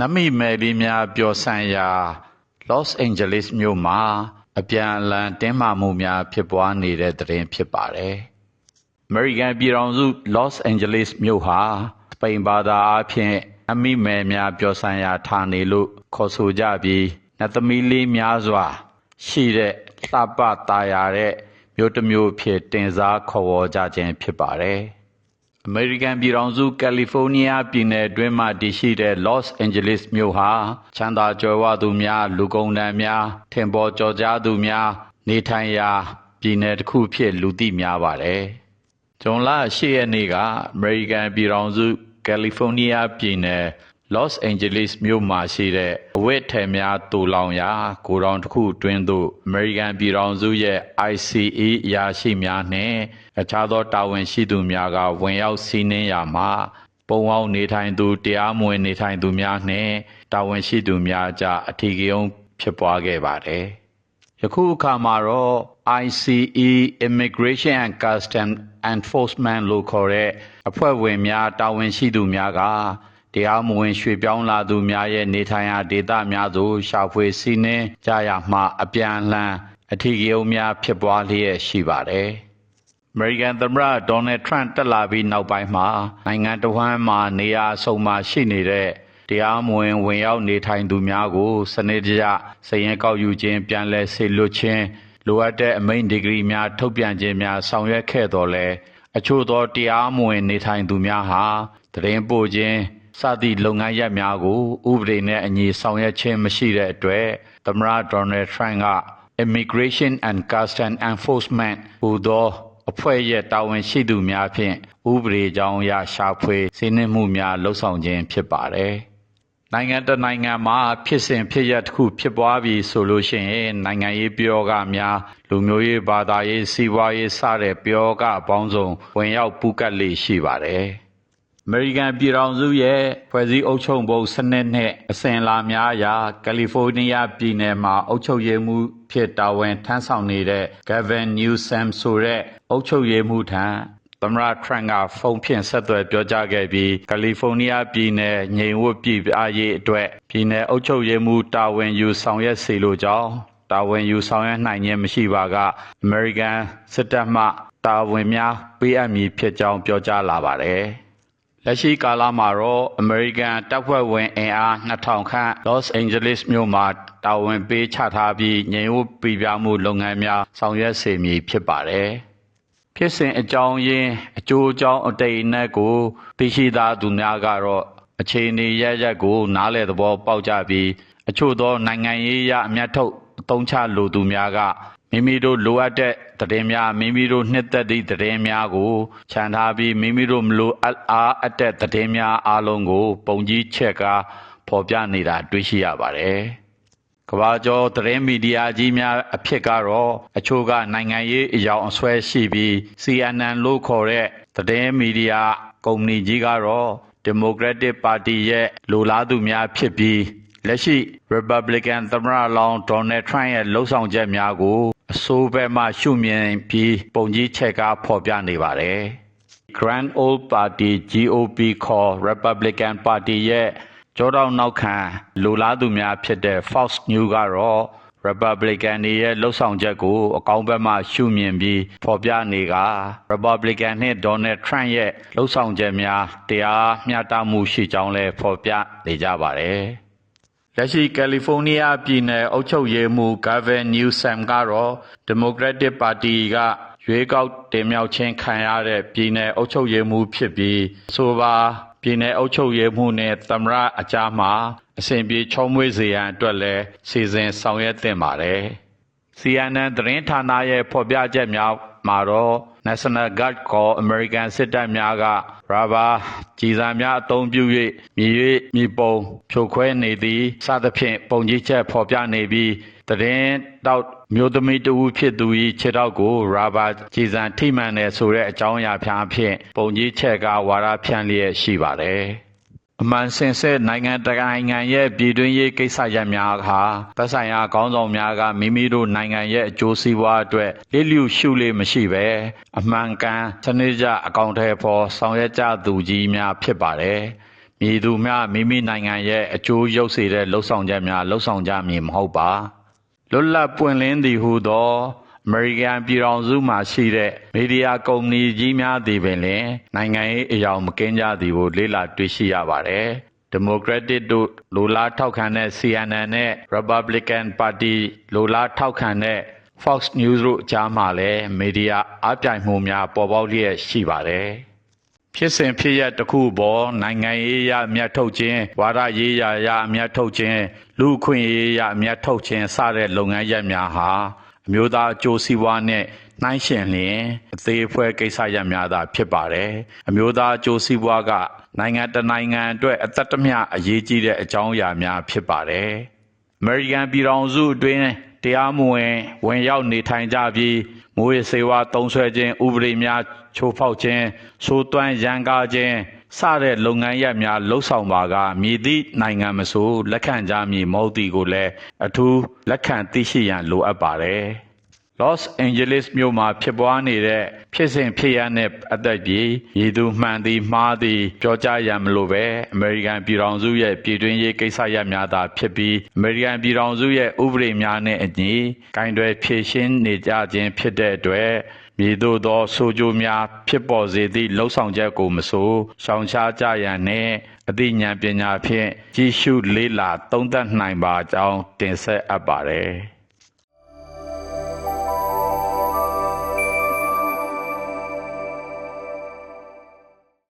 နမိမယ်လေးများပျော်ဆန်းရာ Los Angeles မြို့မှာ အပြန်အလှန်တင်းမာမှုများဖြစ်ပွားနေတဲ့သတင်းဖြစ်ပါတယ်။ American ပြည်ထောင်စု Los Angeles မြို့ဟာစပိန်ဘာသာအားဖြင့်အမိမယ်များပျော်ဆန်းရာဌာနေလို့ခေါ်ဆိုကြပြီးနတ်သမီးလေးများစွာ ရှိတဲ့လှပตาရတဲ့မြို့တစ်မြို့ဖြစ်တင်စားခေါ်ဝေါ်ကြခြင်းဖြစ်ပါတယ်။ အမေရိကန်ပြည်ထောင်စုကယ်လီဖိုးနီးယားပြည်နယ်အတွင်းမှတည်ရှိတဲ့ Los Angeles မြို့ဟာချမ်းသာကြွယ်ဝသူများလူကုန်တန်းများထင်ပေါ်ကျော်ကြားသူများနေထိုင်ရာပြည်နယ်တစ်ခုဖြစ်လူသိများပါတယ်။ဂျွန်လ10ရက်နေ့ကအမေရိကန်ပြည်ထောင်စုကယ်လီဖိုးနီးယားပြည်နယ် Los Angeles မြို့မှာရှိတဲ့အဝတ်ထည်များတူလောင်ရာကိုတောင်တစ်ခုတွင်သို့အမေရိကန်ပြည်ထောင်စုရဲ့ ICE အရာရှိများနှင့်အခြားသောတာဝန်ရှိသူများကဝင်ရောက်စီးနင်းရာမှာပုံအောင်နေထိုင်သူတရားမဝင်နေထိုင်သူများနှင့်တာဝန်ရှိသူများကြားအထီးကယုံဖြစ်ပွားခဲ့ပါတယ်။ယခုအခါမှာတော့ ICE Immigration and Custom Enforcement လို့ခေါ်တဲ့အဖွဲ့ဝင်များတာဝန်ရှိသူများက တရားမဝင်ရွှေ့ပြောင်းလာသူများရဲ့နေထိုင်ရာဒေသများသို့ရှာဖွေစီးနင်းကြရမှအပြန်အလှန်အထီးကယုံများဖြစ်ပွားလျက်ရှိပါတယ်။အမေရိကန်သမ္မတဒေါ်နယ်ထရန့်တက်လာပြီးနောက်ပိုင်းမှာနိုင်ငံတော်ဝန်မှနေရာအစုံမှာရှိနေတဲ့တရားမဝင်ဝင်ရောက်နေထိုင်သူများကို စနစ်တကျစည်ရင်ကောက်ယူခြင်းပြန်လည်ဆေလွတ်ခြင်းလိုအပ်တဲ့အမိန့်ဒီဂရီများထုတ်ပြန်ခြင်းများဆောင်ရွက်ခဲ့တော်လဲအချို့သောတရားမဝင်နေထိုင်သူများဟာတရင်ပို့ခြင်း စသည့်လုပ်ငန်းရပ်များကို ဥပဒေနဲ့အညီဆောင်ရွက်ခြင်းမရှိတဲ့အတွက်သမ္မတဒေါ်နယ်ထရန့်က Immigration and Customs Enforcement ဟူသောအဖွဲ့ရဲ့တာဝန်ရှိသူများဖြင့်ဥပဒေကြောင်းအရရှာဖွေစီးနင်းမှုများလှုပ်ဆောင်ခြင်းဖြစ်ပါတယ်။နိုင်ငံတနိုင်ငံမှာဖြစ်စဉ်ဖြစ်ရပ်တစ်ခုဖြစ်ပွားပြီးဆိုလို့ရှိရင်နိုင်ငံရေးပြောကများလူမျိုးရေးဘာသာရေးစီးပွားရေးစတဲ့ပြောကအပေါင်းစုံဝင်ရောက်ပူးကတ်လေရှိပါတယ်။ အမေရိကန်ပြည်ထောင်စုရဲ့ဖွဲ့စည်းအုပ်ချုပ်ပုံစနစ်နဲ့အစဉ်အလာများအရကယ်လီဖိုးနီးယားပြည်နယ်မှာအုပ်ချုပ်ရေးမှူးဖြစ်တာဝန်ထမ်းဆောင်နေတဲ့ Gavin Newsom ဆိုတဲ့အုပ်ချုပ်ရေးမှူးထံသမ္မတထရန့်ကဖုန်းဖြင့်ဆက်သွယ်ပြောကြားခဲ့ပြီးကယ်လီဖိုးနီးယားပြည်နယ်ငြိမ်ဝှက်ပြည်ပြရေးအတွက်ပြည်နယ်အုပ်ချုပ်ရေးမှူးတာဝန်ယူဆောင်ရွက်စီလိုကြောင်းတာဝန်ယူဆောင်ရွက်နိုင်ခြင်းမရှိပါကအမေရိကန်စစ်တပ်မှတာဝန်များပေးအပ်မည်ဖြစ်ကြောင်းပြောကြားလာပါတယ်။ လက်ရှိကာလမှာတော့အမေရိကန်တပ်ဖွဲ့ဝင်အင်အား2000ခန့် Los Angeles မြို့မှာတာဝန်ပေးချထားပြီးငြိမ်ဝှက်ပြပြမှုလုပ်ငန်းများဆောင်ရွက်စေမည်ဖြစ်ပါတယ်။ဖြစ်စဉ်အကြောင်းရင်းအကျိုးအကြောင်းအတိတ်နဲ့ကိုသိရှိသားသူများကတော့အခြေအနေရရက်ကို နားလည်သဘောပေါက်ကြပြီးအချို့သောနိုင်ငံရေးအရအမျက်ထုတ်အသုံးချလိုသူများက မိမိတို့လိုအပ်တဲ့သတင်းများမိမိတို့နှစ်သက်သည့်သတင်းများကိုခြံထားပြီးမိမိတို့မလိုအပ်အားအပ်တဲ့သတင်းများအလုံးကို ပုံကြီးချက်ကားဖော်ပြနေတာတွေ့ရှိရပါတယ်။ကဘာကျော်သတင်းမီဒီယာကြီးများအဖြစ်ကတော့အချို့ကနိုင်ငံရေးအယောင်အဆွဲရှိပြီး CNN လို့ခေါ်တဲ့သတင်းမီဒီယာကုမ္ပဏီကြီးကတော့ Democratic Party ရဲ့လိုလားသူများဖြစ်ပြီးလက်ရှိ Republican သမ္မတလောင်းဒေါ်နယ်ထရန့်ရဲ့လှုပ်ဆောင်ချက်များကို အဆိုးဘက်မှရှုမြင်ပြီးပုံကြီးချက်ကဖော်ပြနေပါတယ်။ Grand Old Party GOP ခေါ် Republican Party ရဲ့ကြောတောင်နောက်ခံလူလားသူများဖြစ်တဲ့ Fox News ကတော့ Republican တွေရဲ့လှုပ်ဆောင်ချက်ကိုအကောင်းဘက်မှရှုမြင်ပြီးဖော်ပြနေက Republican နဲ့ Donald Trump ရဲ့လှုပ်ဆောင်ချက်များတရားမျှတမှုရှိကြောင်းလည်းဖော်ပြနေကြပါတယ်။ လက်ရှိကယ်လီဖိုးနီးယားပြည်နယ်အုပ်ချုပ်ရေးမှူးဂါဗင်နျူဆမ်ကတော့ဒီမိုကရက်တစ်ပါတီကရွေးကောက်တင်မြှောက်ခြင်းခံရတဲ့ပြည်နယ်အုပ်ချုပ်ရေးမှူးဖြစ်ပြီးဆိုပါပြည်နယ်အုပ်ချုပ်ရေးမှူးနဲ့သမရအကြားမှာအစဉ်ပြေချုံးမွေးစေရန်အတွက်လည်းစီစဉ်ဆောင်ရွက်တင်ပါတယ်။ CNN သတင်းဌာနရဲ့ဖော်ပြချက်များမှာတော့ National Guard ခေါ် American စစ်တပ်များကရာဘာကြည်စံများအသုံးပြု၍မြည်၍မြည်ပုံဖြိုခွဲနေသည်စသဖြင့်ပုံကြီးချက်ဖော်ပြနေပြီးတရင်တောက်မျိုးသမီးတဦးဖြစ်သူ၏ခြေထောက်ကိုရာဘာကြည်စံထိမှန်တယ်ဆိုတဲ့အကြောင်းအရာဖြာဖြင့်ပုံကြီးချက်ကဝါဒဖြန့်လျက်ရှိပါတယ် အမှန်စင်စစ်နိုင်ငံတကာနိုင်ငံရဲ့ပြည်တွင်းရေးကိစ္စရပ်များဟာသက်ဆိုင်ရာခေါင်းဆောင်များကမိမိတို့နိုင်ငံရဲ့အကျိုးစီးပွားအတွက်လိလျူရှုလေးမရှိပဲအမှန်ကန်စနစ်ကျအကောင့်ထဲပေါ်ဆောင်ရွက်ကြသူကြီးများဖြစ်ပါတယ်မည်သူမျှမိမိနိုင်ငံရဲ့အကျိုးရုပ်စေတဲ့လှုပ်ဆောင်ချက်များလှုပ်ဆောင်ကြမည်မဟုတ်ပါလွတ်လပ်ပွင့်လင်းသည်ဟုသော အမေရိကန်ပြည်ထောင်စုမှရှိတဲ့မီဒီယာကုမ္ပဏီကြီးများသည်ပင်လျှင်နိုင်ငံရေးအယောင်မကင်းကြသည်ကိုလေ့လာတွေ့ရှိရပါတယ်။ Democratic တို့လိုလားထောက်ခံတဲ့ CNN နဲ့ Republican Party လိုလားထောက်ခံတဲ့ Fox News တို့အကြားမှာလည်းမီဒီယာအပြိုင်မှုများပေါ်ပေါက်လျက်ရှိပါတယ်။ဖြစ်စဉ်ဖြစ်ရပ်တစ်ခုပေါ်နိုင်ငံရေးအရအမျက်ထုတ်ခြင်းဝါဒရေးရာအရအမျက်ထုတ်ခြင်းလူအခွင့်အရေးအရအမျက်ထုတ်ခြင်းစတဲ့လုပ်ငန်းရပ်များဟာ အမျိုးသားအကျိုးစီးပွားနဲ့နှိုင်းယှဉ်လျင်အသေးအဖွဲကိစ္စရပ်များသာဖြစ်ပါတယ်။အမျိုးသားအကျိုးစီးပွားကနိုင်ငံတစ်နိုင်ငံအတွက်အသက်တမျှအရေးကြီးတဲ့အကြောင်းအရာများဖြစ်ပါတယ်။ American ပြည်ထောင်စုအတွင်းတရားမဝင်ဝင်ရောက်နေထိုင်ကြပြီးမိုးရေစေဝါတုံးဆွဲခြင်းဥပဒေများချိုးဖောက်ခြင်းဆိုးသွမ်းရန်ကားခြင်း စတဲ့လုပ်ငန်းရပ်များလှုပ်ဆောင်ပါကမြည်သည့်နိုင်ငံမဆိုလက်ခံကြမည်မဟုတ်သည်ကိုလည်းအထူးလက်ခံသိရှိရန်လိုအပ်ပါတယ်။ Los Angeles မြို့မှာဖြစ်ပွားနေတဲ့ဖြစ်စဉ်ဖြစ်ရပ်နဲ့အသက်ကြီးရည်သူမှန်သည်မှားသည်ပြောကြားရန်မလိုပဲအမေရိကန်ပြည်ထောင်စုရဲ့ပြည်တွင်းရေးကိစ္စရပ်များသာဖြစ်ပြီးအမေရိကန်ပြည်ထောင်စုရဲ့ဥပဒေများနဲ့အညီကင်တွယ်ဖြည့်ရှင်းနေကြခြင်းဖြစ်တဲ့အတွက် မည်သို့သောဆိုကြိုးများဖြစ်ပေါ်စေသည့်လှုပ်ဆောင်ချက်ကိုမဆိုရှောင်ရှားကြရန်နှင့်အသိဉာဏ်ပညာဖြင့်ကြည့်ရှုလေ့လာသုံးသပ်နိုင်ပါကြောင်းတင်ဆက်အပ်ပါတယ်။